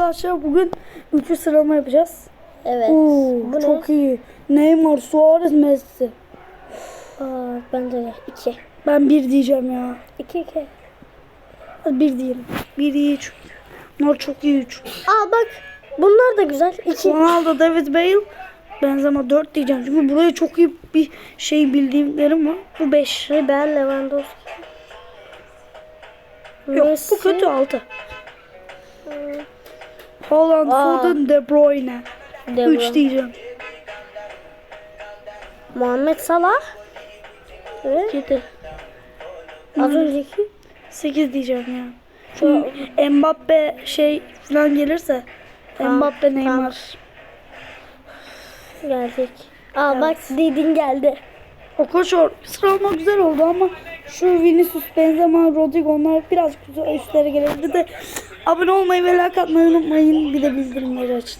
arkadaşlar bugün üçlü sıralama yapacağız. Evet. Oo, Bu ne? çok iyi. Neymar, Suarez, Messi. Aa, bence de. İki. Ben bir diyeceğim ya. İki iki. Hadi bir diyelim. Bir iyi çünkü. Bunlar çok iyi üç. Aa bak. Bunlar da güzel. İki. Ronaldo, David Bale. Benzema 4 diyeceğim. Çünkü buraya çok iyi bir şey bildiğimlerim var. Bu 5. Ben Lewandowski. Yok Messi. bu kötü 6. Haaland, Aa. Foden, De Bruyne. De 3 Bruyne. diyeceğim. Muhammed Salah. Evet. 7. Az önceki. 8 diyeceğim ya. Şu Mbappe şey falan gelirse Tamam, Mbappe Neymar. Geldik. Aa bak dedin geldi. O koşor sıralama güzel oldu ama şu Vinicius, Benzema, Rodrigo onlar biraz üstlere gelebilir de abone olmayı ve like atmayı unutmayın. Bir de bildirimleri açın.